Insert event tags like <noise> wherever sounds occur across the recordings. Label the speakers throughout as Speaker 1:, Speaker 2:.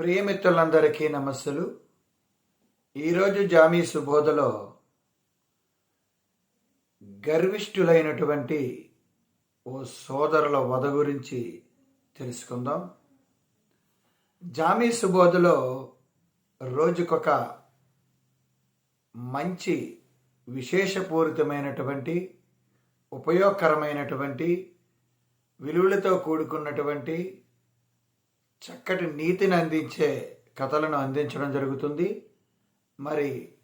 Speaker 1: ప్రియమిత్రులందరికీ నమస్సులు. ఈరోజు జామీ సుబోధలో గర్విష్ఠులైనటువంటి ఓ సోదరుల వధ గురించి తెలుసుకుందాం. జామీ సుబోధలో రోజుకొక మంచి విశేషపూరితమైనటువంటి ఉపయోగకరమైనటువంటి విలువలతో కూడుకున్నటువంటి చక్కటి నీతిని అందించే కథలను అందించడం జరుగుతుంది. మరి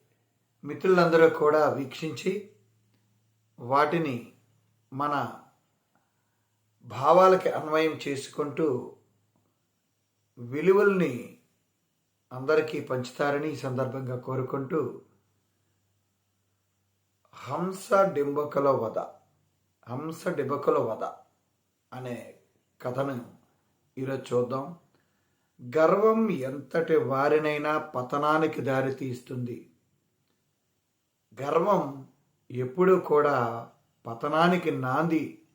Speaker 1: మిత్రులందరూ కూడా వీక్షించి వాటిని మన భావాలకి అన్వయం చేసుకుంటూ విలువల్ని అందరికీ పంచుతారని ఈ సందర్భంగా కోరుకుంటూ హంస డింబకుల వధ హంస డింబకుల వధ అనే కథను ఈరోజు చూద్దాం. గర్వం ఎంతటి వారినైనా పతనానికి దారితీస్తుంది. గర్వం ఎప్పుడూ కూడా పతనానికి నాంది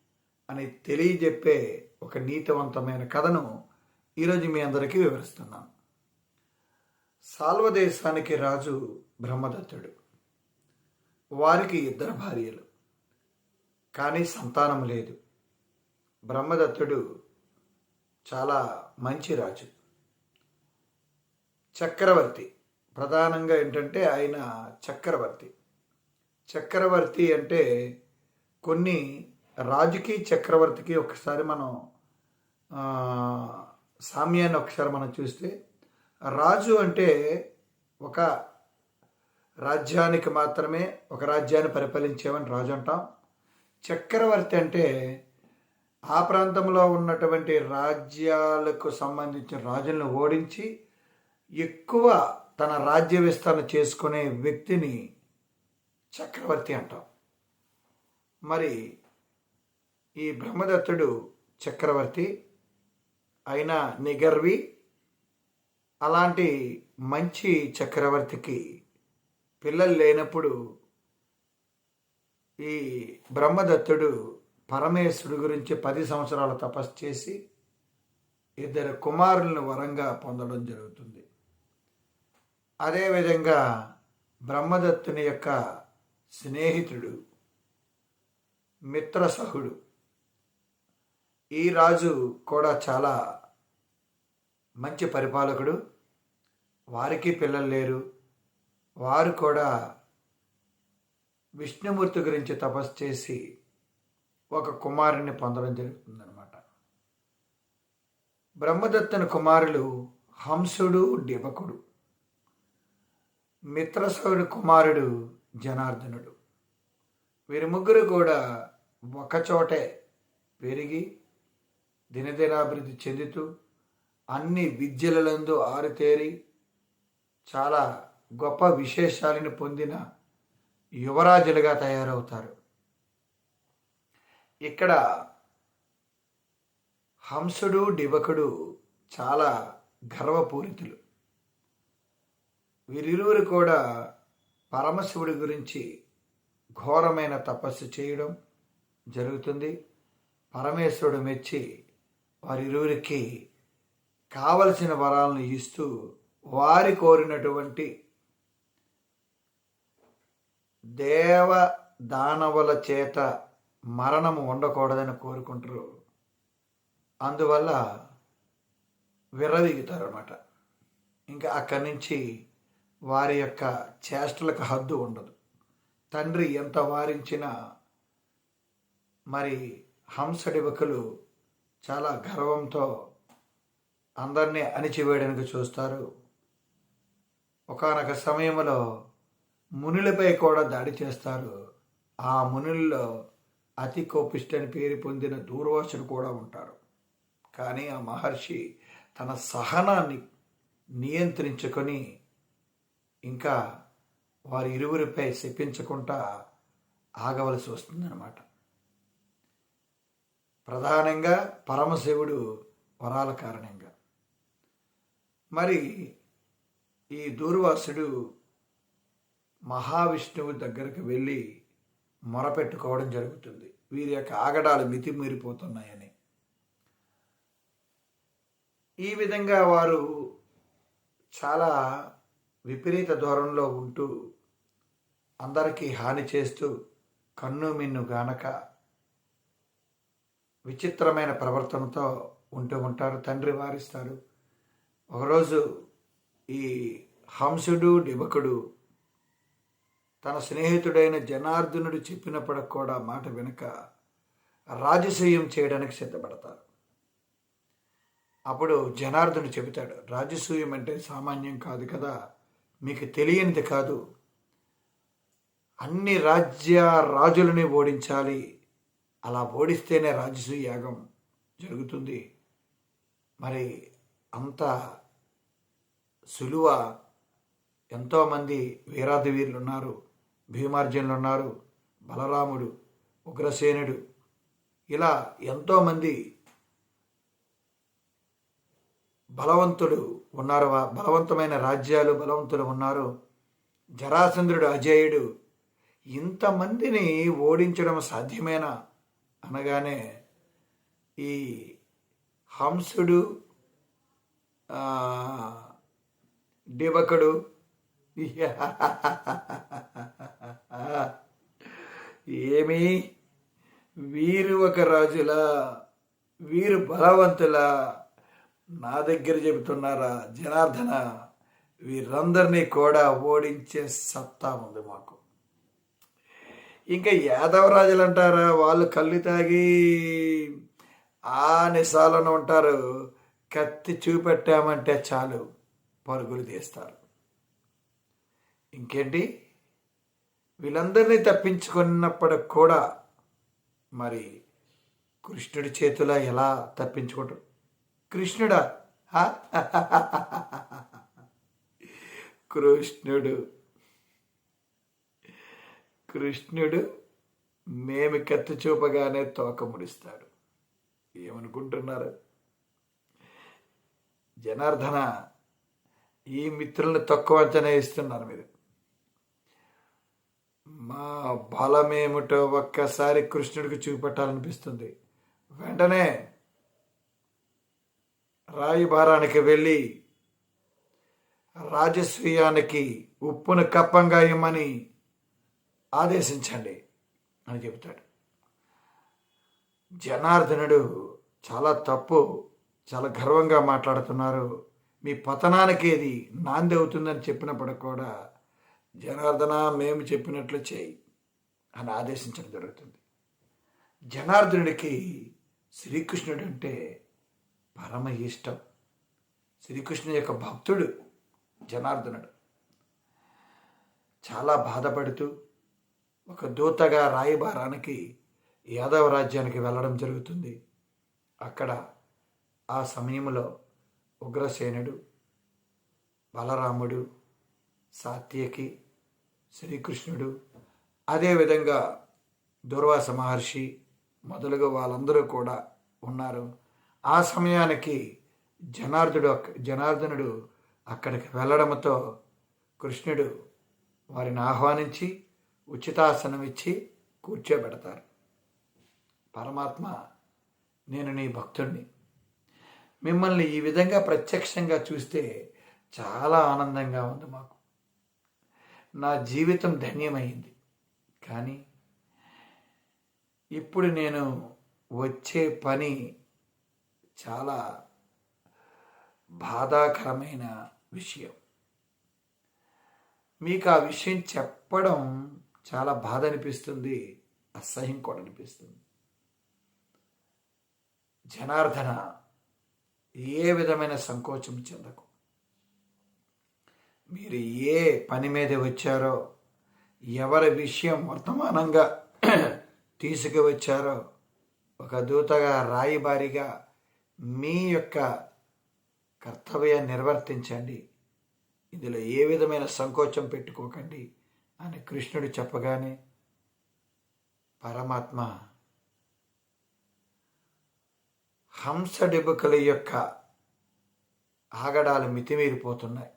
Speaker 1: అని తెలియజెప్పే ఒక నీతివంతమైన కథను ఈరోజు మీ అందరికీ వివరిస్తున్నాను. సాల్వదేశానికి రాజు బ్రహ్మదత్తుడు. వారికి ఇద్దరు భార్యలు. కానీ సంతానం లేదు. బ్రహ్మదత్తుడు చాలా మంచి రాజు. చక్రవర్తి. ప్రధానంగా ఏంటంటే ఆయన చక్రవర్తి. చక్రవర్తి అంటే కొన్ని రాజుకి చక్రవర్తికి ఒకసారి మనం సామ్యాన్ని ఒకసారి మనం చూస్తే రాజు అంటే ఒక రాజ్యానికి మాత్రమే ఒక రాజ్యాన్ని పరిపాలించేవని రాజు అంటాం. చక్రవర్తి అంటే ఆ ప్రాంతంలో ఉన్నటువంటి రాజ్యాలకు సంబంధించిన రాజులను ఓడించి ఎక్కువ తన రాజ్య విస్తరణ చేసుకునే వ్యక్తిని చక్రవర్తి అంటాం. మరి ఈ బ్రహ్మదత్తుడు చక్రవర్తి అయిన నిగర్వి అలాంటి మంచి చక్రవర్తికి పిల్లలు లేనప్పుడు ఈ బ్రహ్మదత్తుడు పరమేశ్వరుడు గురించి పది సంవత్సరాలు తపస్సు చేసి ఇద్దరు కుమారులను వరంగా పొందడం జరుగుతుంది. అదేవిధంగా బ్రహ్మదత్తుని యొక్క స్నేహితుడు మిత్రసహుడు. ఈ రాజు కూడా చాలా మంచి పరిపాలకుడు. వారికి పిల్లలు లేరు. వారు కూడా విష్ణుమూర్తి గురించి తపస్సు చేసి ఒక కుమారుణ్ణి పొందడం జరుగుతుందన్నమాట. బ్రహ్మదత్తని కుమారులు హంసుడు డిబకుడు మిత్రసౌడి కుమారుడు జనార్దనుడు. వీరి ముగ్గురు కూడా ఒకచోటే పెరిగి దినదినాభివృద్ధి చెందుతూ అన్ని విద్యలందు ఆరుతేరి చాలా గొప్ప విశేషాలను పొందిన యువరాజులుగా తయారవుతారు. ఇక్కడ హంసుడు డివకుడు చాలా గర్వపూరితులు. వీరిరువురు కూడా పరమశివుడి గురించి ఘోరమైన తపస్సు చేయడం జరుగుతుంది. పరమేశ్వరుడు మెచ్చి వారిరువురికి కావలసిన వరాలను ఇస్తూ వారి కోరినటువంటి దేవ దానవుల చేత మరణము ఉండకూడదని కోరుకుంటారు. అందువల్ల విర్రవీగుతారు అన్నమాట ఇంకా అక్కడి నుంచి వారి యొక్క చేష్టలకు హద్దు ఉండదు. తండ్రి ఎంత వారించినా మరి హంసడివకులు చాలా గర్వంతో అందరినీ అణిచివేయడానికి చూస్తారు. ఒకానొక సమయంలో మునులపై కూడా దాడి చేస్తారు. ఆ మునుల్లో అతి కోపిష్టని పేరు పొందిన దూర్వాసుడు కూడా ఉంటారు. కానీ ఆ మహర్షి తన సహనాన్ని నియంత్రించుకొని ఇంకా వారి ఇరువురిపై శపించకుండా ఆగవలసి వస్తుందన్నమాట. ప్రధానంగా పరమశివుడు వరాల కారణంగా. మరి ఈ దూర్వాసుడు మహావిష్ణువు దగ్గరికి వెళ్ళి మొరపెట్టుకోవడం జరుగుతుంది. వీరి యొక్క ఆగడాలు మితిమీరిపోతున్నాయని. ఈ విధంగా వారు చాలా విపరీత ధోరణిలో ఉంటూ అందరికీ హాని చేస్తూ కన్ను మిన్ను గానక విచిత్రమైన ప్రవర్తనతో ఉంటూ ఉంటారు. తండ్రి వారిస్తారు. ఒకరోజు ఈ హంసుడు డిబకుడు తన స్నేహితుడైన జనార్దనుడు చెప్పినప్పుడు కూడా మాట వెనుక రాజసూయం చేయడానికి సిద్ధపడతారు. అప్పుడు జనార్దనుడు చెబుతాడు రాజసూయం అంటే సామాన్యం కాదు కదా? మీకు తెలియనిది కాదు. అన్ని రాజ్య రాజులని ఓడించాలి. అలా ఓడిస్తేనే రాజసూయ యాగం జరుగుతుంది. మరి అంత సులువ ఎంతోమంది వీరాది వీరులు ఉన్నారు భీమార్జునులు ఉన్నారు బలరాముడు ఉగ్రసేనుడు. ఇలా ఎంతోమంది బలవంతుడు ఉన్నారు బలవంతమైన రాజ్యాలు బలవంతులు ఉన్నారు. జరాసంద్రుడు అజేయుడు ఇంతమందిని ఓడించడం సాధ్యమేనా? అనగానే ఈ హంసుడు డివకుడు ఏమి వీరు ఒక రాజుల వీరు బలవంతుల నా దగ్గర చెబుతున్నారా జనార్దన వీరందరినీ కూడా ఓడించే సత్తా ఉంది మాకు. ఇంకా యాదవరాజులు అంటారా వాళ్ళు కళ్ళు తాగి ఆ నిశాలను ఉంటారు కత్తి చూపెట్టామంటే చాలు పరుగులు తీస్తారు. ఇంకేంటి? వీళ్ళందరినీ తప్పించుకున్నప్పటికి కూడా మరి కృష్ణుడి చేతిలో ఎలా తప్పించుకుంటారు? కృష్ణుడా? కృష్ణుడు. కృష్ణుడు మేము కత్తి చూపగానే తోక ముడిస్తాడు. ఏమనుకుంటున్నారు? జనార్దన ఈ మిత్రుల్ని తక్కువ అంచనా ఇస్తున్నారు మీరు. మా బలమేమిటో ఒక్కసారి కృష్ణుడికి చూపెట్టాలనిపిస్తుంది. వెంటనే రాయిభారానికి వెళ్ళి రాజస్వీయానికి ఉప్పును కప్పంగా ఇమ్మని ఆదేశించండి అని చెబుతాడు. జనార్దనుడు చాలా తప్పు చాలా గర్వంగా మాట్లాడుతున్నారు. మీ పతనానికి ఇది నాంది అవుతుందని చెప్పినప్పుడు కూడా జనార్దన మేము చెప్పినట్లు చేయి అని ఆదేశించడం జరుగుతుంది. జనార్దనుడికి శ్రీకృష్ణుడు అంటే పరమ ఇష్టం. శ్రీకృష్ణుని యొక్క భక్తుడు జనార్దనుడు. చాలా బాధపడుతూ ఒక దూతగా రాయబారానికి యాదవ రాజ్యానికి వెళ్ళడం జరుగుతుంది. అక్కడ ఆ సమయంలో ఉగ్రసేనుడు బలరాముడు సాత్యకి శ్రీకృష్ణుడు అదేవిధంగా దుర్వాస మహర్షి మొదలుగా వాళ్ళందరూ కూడా ఉన్నారు. ఆ సమయానికి జనార్దుడు జనార్దనుడు అక్కడికి వెళ్ళడంతో కృష్ణుడు వారిని ఆహ్వానించి ఉచితాసనం ఇచ్చి కూర్చోబెడతారు. పరమాత్మ నేను నీ భక్తుణ్ణి. మిమ్మల్ని ఈ విధంగా ప్రత్యక్షంగా చూస్తే చాలా ఆనందంగా ఉంది మాకు. నా జీవితం ధన్యమైంది. కానీ ఇప్పుడు నేను వచ్చే పని చాలా బాధాకరమైన విషయం. మీకు ఆ విషయం చెప్పడం చాలా బాధ అనిపిస్తుంది అసహ్యం కూడా అనిపిస్తుంది జనార్దన ఏ విధమైన సంకోచం చెందకు. మీరు ఏ పని మీద వచ్చారో ఎవరి విషయం వర్తమానంగా <clears throat> తీసుకువచ్చారో ఒక దూతగా రాయిబారిగా మీ యొక్క కర్తవ్యాన్ని నిర్వర్తించండి. ఇందులో ఏ విధమైన సంకోచం పెట్టుకోకండి అని కృష్ణుడు చెప్పగానే పరమాత్మ హంసడెబుకల యొక్క ఆగడాలు మితిమీరిపోతున్నాయి.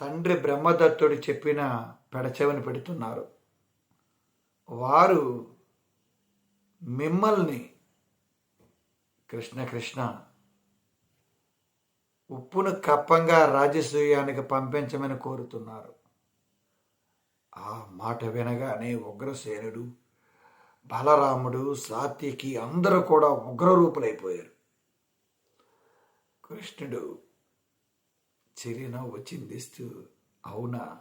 Speaker 1: తండ్రి బ్రహ్మదత్తుడు చెప్పిన పెడచెవిని పెడుతున్నారు. వారు మిమ్మల్ని కృష్ణ కృష్ణ. ఉప్పును కప్పంగా రాజసూయానికి పంపించమని కోరుతున్నారు. ఆ మాట వినగానే ఉగ్రసేనుడు బలరాముడు సాత్యకి అందరూ కూడా ఉగ్రరూపులైపోయారు. కృష్ణుడు చిరునవ్వు చిందిస్తూ అవునా?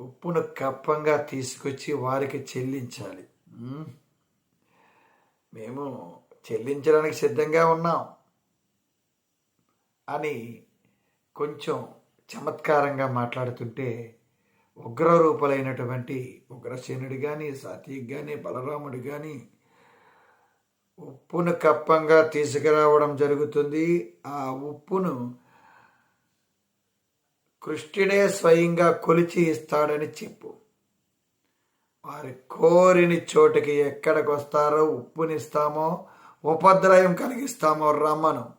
Speaker 1: ఉప్పును కప్పంగా తీసుకొచ్చి వారికి చెల్లించాలి. మేము చెల్లించడానికి సిద్ధంగా ఉన్నాం అని కొంచెం చమత్కారంగా మాట్లాడుతుంటే ఉగ్రరూపులైనటువంటి ఉగ్రసేనుడు కానీ సాత్విక్ కానీ బలరాముడు కానీ ఉప్పును కప్పంగా తీసుకురావడం జరుగుతుంది. ఆ ఉప్పును కృష్ణుడే స్వయంగా కొలిచి ఇస్తాడని చెప్పు. వారి కోరిని చోటుకి ఎక్కడికి వస్తారో ఉప్పునిస్తామో ఉపద్రయం కలిగిస్తామో రమ్మను.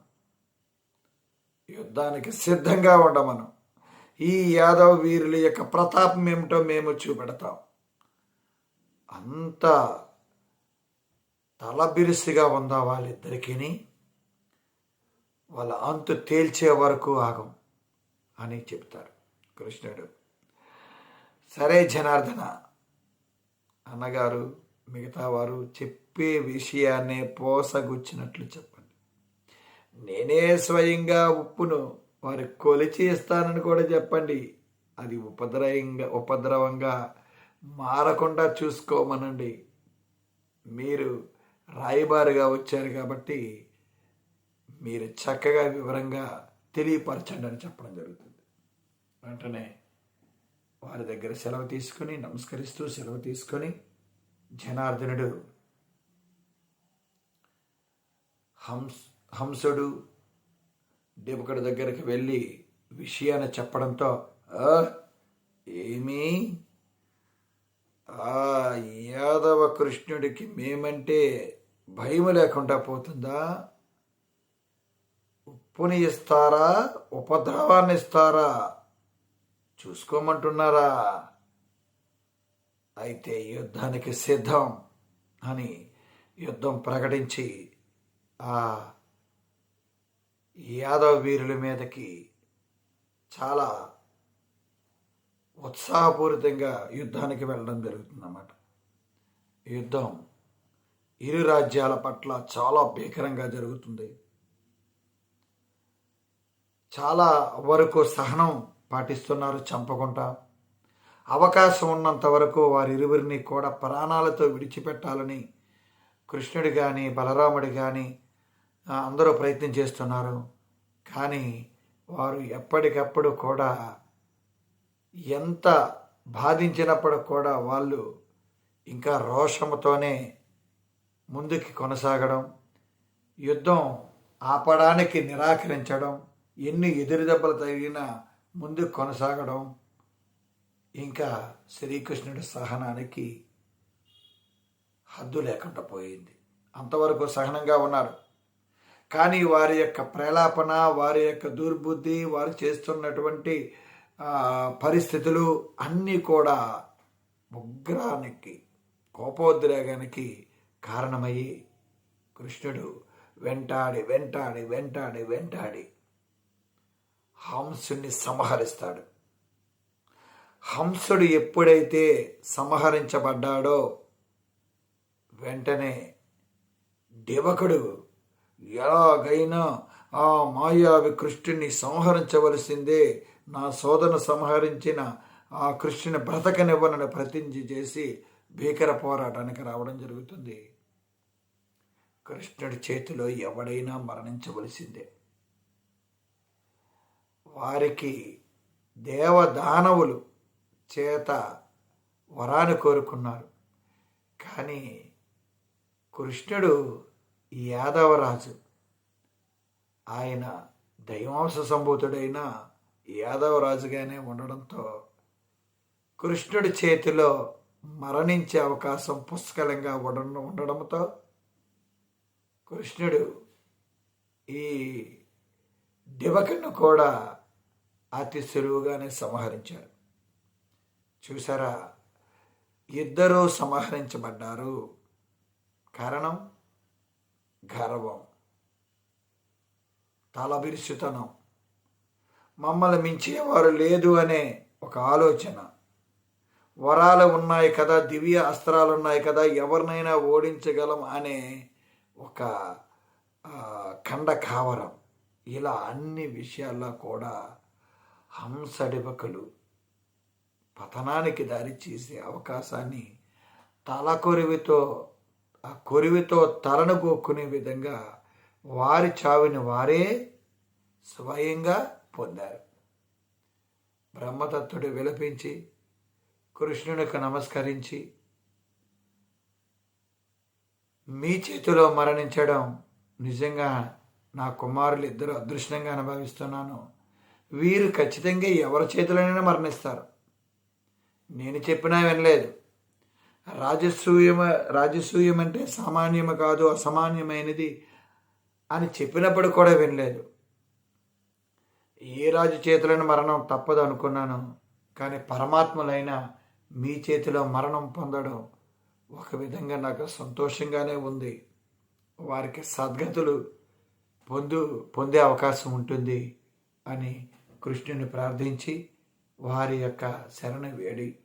Speaker 1: యుద్ధానికి సిద్ధంగా ఉండమను. ఈ యాదవ్ వీరుల యొక్క ప్రతాపం ఏమిటో మేము చూపెడతాం. అంత తలబిరుసుగా ఉందా వాళ్ళిద్దరికీ వాళ్ళ అంతు తేల్చే వరకు ఆగం అని చెప్తారు కృష్ణుడు. సరే జనార్దన అన్నగారు మిగతా వారు చెప్పే విషయాన్నే పోసగుచ్చినట్లు చెప్పండి. నేనే స్వయంగా ఉప్పును వారి కొలిచి ఇస్తానని కూడా చెప్పండి. అది ఉపద్రవంగా ఉపద్రవంగా మారకుండా చూసుకోమనండి. మీరు రాయబారుగా వచ్చారు కాబట్టి మీరు చక్కగా వివరంగా తెలియపరచండి అని చెప్పడం జరుగుతుంది. వెంటనే వారి దగ్గర సెలవు తీసుకుని నమస్కరిస్తూ సెలవు తీసుకొని జనార్దనుడు హంస్ హంసుడు దేవకుడి దగ్గరికి వెళ్ళి విషయాన్ని చెప్పడంతో "ఆ, ఏమీ? ఆ యాదవ కృష్ణుడికి మేమంటే భయం లేకుండా పోతుందా? ఉప్పుని ఇస్తారా? ఉపద్రవాన్ని ఇస్తారా? చూసుకోమంటున్నారా? అయితే యుద్ధానికి సిద్ధం అని యుద్ధం ప్రకటించి ఆ యాదవ వీరుల మీదకి చాలా ఉత్సాహపూరితంగా యుద్ధానికి వెళ్ళడం జరుగుతుందన్నమాట. యుద్ధం ఇరు రాజ్యాల పట్ల చాలా భీకరంగా జరుగుతుంది. చాలా వరకు సహనం పాటిస్తున్నారు చంపకుండా. అవకాశం ఉన్నంత వరకు వారిరువురిని కూడా ప్రాణాలతో విడిచిపెట్టాలని కృష్ణుడు కానీ బలరాముడు కానీ అందరూ ప్రయత్నం చేస్తున్నారు. కానీ వారు ఎప్పటికప్పుడు కూడా ఎంత బాధించినప్పుడు కూడా వాళ్ళు ఇంకా రోషముతోనే ముందుకి కొనసాగడం యుద్ధం ఆపడానికి నిరాకరించడం ఎన్ని ఎదురుదెబ్బలు తగిలినా ముందుకు కొనసాగడం ఇంకా శ్రీకృష్ణుడి సహనానికి హద్దు లేకుండా పోయింది. అంతవరకు సహనంగా ఉన్నారు. కానీ వారి యొక్క ప్రేలాపన వారి యొక్క దుర్బుద్ధి వారు చేస్తున్నటువంటి పరిస్థితులు అన్నీ కూడా ఉగ్రానికి కోపోద్రేగానికి కారణమయ్యి కృష్ణుడు వెంటాడి వెంటాడి వెంటాడి వెంటాడి హంసుని సంహరిస్తాడు. హంసుడు ఎప్పుడైతే సంహరించబడ్డాడో వెంటనే దేవకుడు ఎలాగైనా ఆ మాయావి కృష్ణుని సంహరించవలసిందే నా సోదరును సంహరించిన ఆ కృష్ణుని బ్రతకనివ్వనని ప్రతిజ్ఞ చేసి భీకర పోరాటానికి రావడం జరుగుతుంది. కృష్ణుడి చేతిలో ఎవడైనా మరణించవలసిందే. వారికి దేవదానవులు చేత వరాన్ని కోరుకున్నారు. కానీ కృష్ణుడు యాదవరాజు. ఆయన దైవాంశ సంభూతుడైన యాదవరాజుగానే ఉండడంతో కృష్ణుడి చేతిలో మరణించే అవకాశం పుష్కలంగా ఉండడం ఉండడంతో కృష్ణుడు ఈ దివకను కూడా అతి సులువుగానే సంహరించారు. చూసారా? ఇద్దరూ సంహరించబడ్డారు. కారణం? గర్వం. తలబిరుసుతనం. మమ్మల్ని మించేవారు లేదు అనే ఒక ఆలోచన. వరాలు ఉన్నాయి కదా దివ్య అస్త్రాలు ఉన్నాయి కదా ఎవరినైనా ఓడించగలం అనే ఒక ఖండ కావరం. ఇలా అన్ని విషయాల్లో కూడా హంసడివకలు పతనానికి దారి చేసే అవకాశాన్ని తల కొరివితో ఆ కొరివితో తలను గోక్కునే విధంగా వారి చావుని వారే స్వయంగా పొందారు. బ్రహ్మతత్తుడు విలపించి కృష్ణునికి నమస్కరించి మీ చేతిలో మరణించడం నిజంగా నా కుమారులు ఇద్దరు అదృష్టంగా అనుభవిస్తున్నాను. వీరు ఖచ్చితంగా ఎవరి చేతిలోనైనా మరణిస్తారు. నేను చెప్పినా వినలేదు. రాజసూయమ రాజసూయం అంటే సామాన్యము కాదు అసామాన్యమైనది అని చెప్పినప్పుడు కూడా వినలేదు. ఏ రాజు చేతిలోని మరణం తప్పదు అనుకున్నాను కానీ పరమాత్మలైన మీ చేతిలో మరణం పొందడం ఒక విధంగా నాకు సంతోషంగానే ఉంది. వారికి సద్గతులు పొందు పొందే అవకాశం ఉంటుంది అని కృష్ణుని ప్రార్థించి వారి యొక్క శరణ వేడి.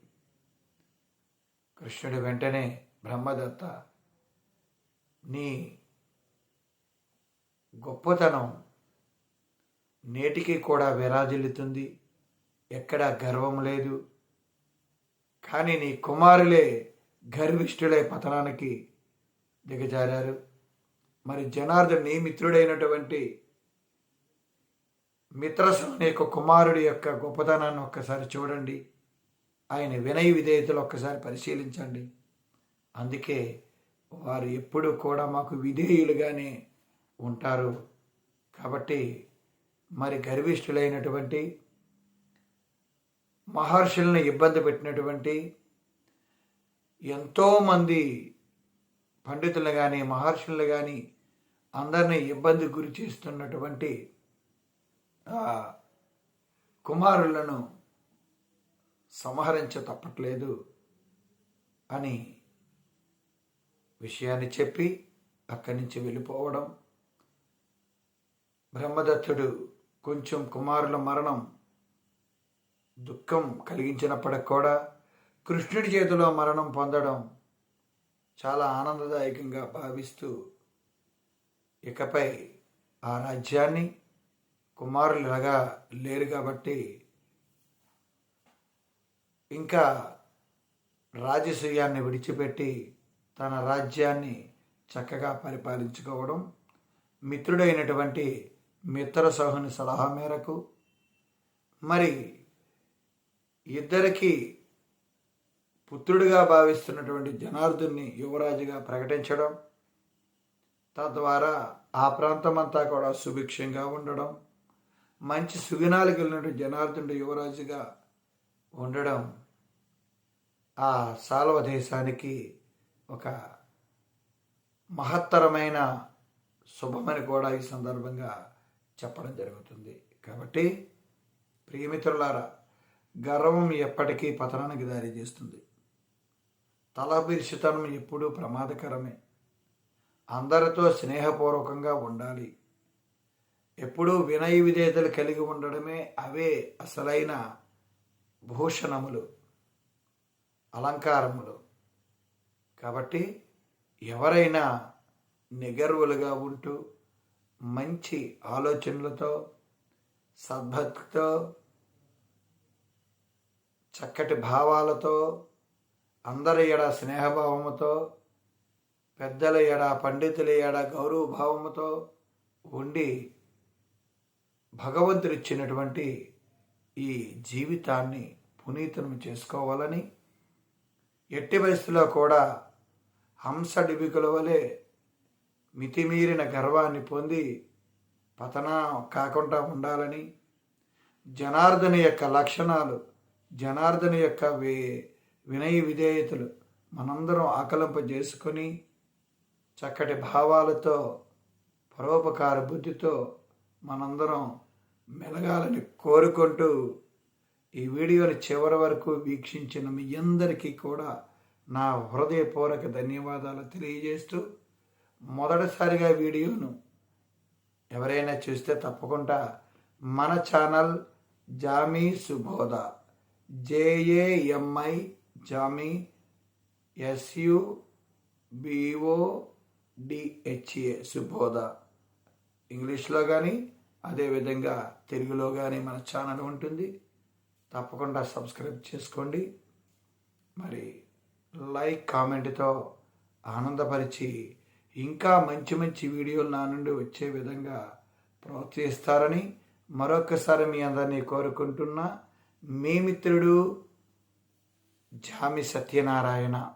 Speaker 1: కృష్ణుడు వెంటనే బ్రహ్మదత్త నీ గొప్పతనం నేటికి కూడా విరాజిల్లుతుంది ఎక్కడా గర్వం లేదు. కానీ నీ కుమారులే గర్విష్ఠులై పతనానికి దిగజారారు. మరి జనార్దన్ నీ మిత్రుడైనటువంటి మిత్రసు అనే కుమారుడి యొక్క గొప్పతనాన్ని ఒక్కసారి చూడండి. ఆయన వినయ విధేయతలు ఒక్కసారి పరిశీలించండి. అందుకే వారు ఎప్పుడూ కూడా మాకు విధేయులుగానే ఉంటారు. కాబట్టి మరి గర్విష్ఠులైనటువంటి మహర్షులను ఇబ్బంది పెట్టినటువంటి ఎంతోమంది పండితులు కానీ మహర్షులు కానీ అందరినీ ఇబ్బంది గురి చేస్తున్నటువంటి కుమారులను సంహరించ తప్పట్లేదు అని విషయాన్ని చెప్పి అక్కడి నుంచి వెళ్ళిపోవడం. బ్రహ్మదత్తుడు కొంచెం కుమారుల మరణం దుఃఖం కలిగించినప్పటికి కూడా కృష్ణుడి చేతిలో మరణం పొందడం చాలా ఆనందదాయకంగా భావిస్తూ ఇకపై ఆ రాజ్యాన్ని కుమారులు ఇలాగా లేరు కాబట్టి ఇంకా రాజసూయాన్ని విడిచిపెట్టి తన రాజ్యాన్ని చక్కగా పరిపాలించుకోవడం మిత్రుడైనటువంటి మిత్ర సహుని సలహా మేరకు మరి ఇద్దరికి పుత్రుడిగా భావిస్తున్నటువంటి జనార్దుని యువరాజుగా ప్రకటించడం తద్వారా ఆ ప్రాంతమంతా కూడా సుభిక్షంగా ఉండడం మంచి సుగుణాలకు వెళ్ళినటువంటి జనార్దునుడు యువరాజుగా ఉండడం ఆ సాల్వ దేశానికి ఒక మహత్తరమైన శుభమని కూడా ఈ సందర్భంగా చెప్పడం జరుగుతుంది. కాబట్టి ప్రియమిత్రులారా గర్వం ఎప్పటికీ పతనానికి దారి చేస్తుంది. తలబిరుసుతనం ఎప్పుడూ ప్రమాదకరమే. అందరితో స్నేహపూర్వకంగా ఉండాలి. ఎప్పుడూ వినయ విధేయతలు కలిగి ఉండడమే అవే అసలైన భూషణములు అలంకారములు. కాబట్టి ఎవరైనా నిగర్వులుగా ఉంటూ మంచి ఆలోచనలతో సద్భక్తితో చక్కటి భావాలతో అందరి ఎడ స్నేహభావముతో పెద్దల ఎడ పండితుల ఎడ గౌరవ భావముతో భగవంతుడు ఇచ్చినటువంటి ఈ జీవితాన్ని పునీతనం చేసుకోవాలని ఎట్టి వయసులో కూడా హంస డిబికుల వలె మితిమీరిన గర్వాన్ని పొంది పతన కాకుండా ఉండాలని జనార్దన యొక్క లక్షణాలు జనార్దన యొక్క వి వినయ విధేయతలు మనందరం ఆకలింప చేసుకొని చక్కటి భావాలతో పరోపకార బుద్ధితో మనందరం మెలగాలని కోరుకుంటూ ఈ వీడియోని చివరి వరకు వీక్షించిన మీ అందరికీ కూడా నా హృదయపూర్వక ధన్యవాదాలు తెలియజేస్తూ మొదటిసారిగా వీడియోను ఎవరైనా చూస్తే తప్పకుండా మన channel Jami Subodha J A M I Jami S U B O D H A Subodha. ఇంగ్లీష్లో కానీ అదేవిధంగా తెలుగులో కానీ మన ఛానల్ ఉంటుంది. తప్పకుండా సబ్స్క్రైబ్ చేసుకోండి. మరి లైక్ కామెంట్తో ఆనందపరిచి ఇంకా మంచి మంచి వీడియోలు నా నుండి వచ్చే విధంగా ప్రోత్సహిస్తారని మరొకసారి మీ అందరినీ కోరుకుంటున్నా. మీ మిత్రుడు జామి సత్యనారాయణ.